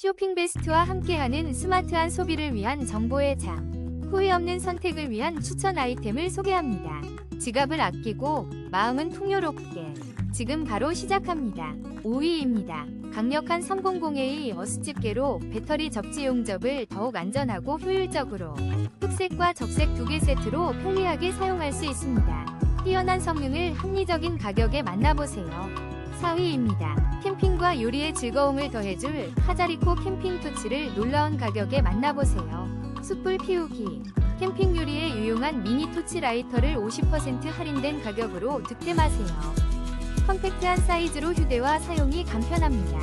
쇼핑 베스트와 함께하는 스마트한 소비를 위한 정보의 장. 후회 없는 선택을 위한 추천 아이템을 소개합니다. 지갑을 아끼고 마음은 풍요롭게. 지금 바로 시작합니다. 5위입니다. 강력한 300A 어스집게로 배터리 접지 용접을 더욱 안전하고 효율적으로 흑색과 적색 두 개 세트로 편리하게 사용할 수 있습니다. 뛰어난 성능을 합리적인 가격에 만나보세요. 4위입니다. 캠핑과 요리의 즐거움을 더해줄 카자리코 캠핑 토치를 놀라운 가격에 만나보세요. 숯불 피우기 캠핑 요리에 유용한 미니 토치 라이터를 50% 할인된 가격으로 득템하세요. 컴팩트한 사이즈로 휴대와 사용이 간편합니다.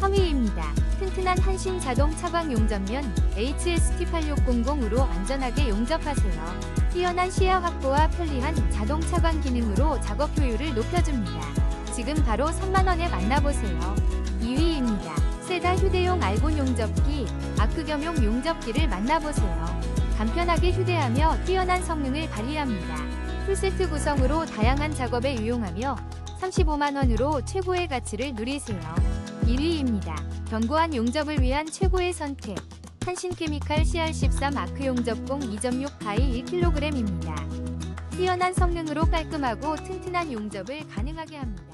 3위입니다. 튼튼한 한신 자동 차광 용접면 HST8600으로 안전하게 용접하세요. 뛰어난 시야 확보와 편리한 자동 차광 기능으로 작업 효율을 높여줍니다. 지금 바로 3만원에 만나보세요. 2위입니다. 세다 휴대용 알곤 용접기, 아크겸용 용접기를 만나보세요. 간편하게 휴대하며 뛰어난 성능을 발휘합니다. 풀세트 구성으로 다양한 작업에 유용하며 35만원으로 최고의 가치를 누리세요. 1위입니다. 견고한 용접을 위한 최고의 선택. 한신케미칼 CR13 아크 용접공 2.6 가이 1kg입니다. 뛰어난 성능으로 깔끔하고 튼튼한 용접을 가능하게 합니다.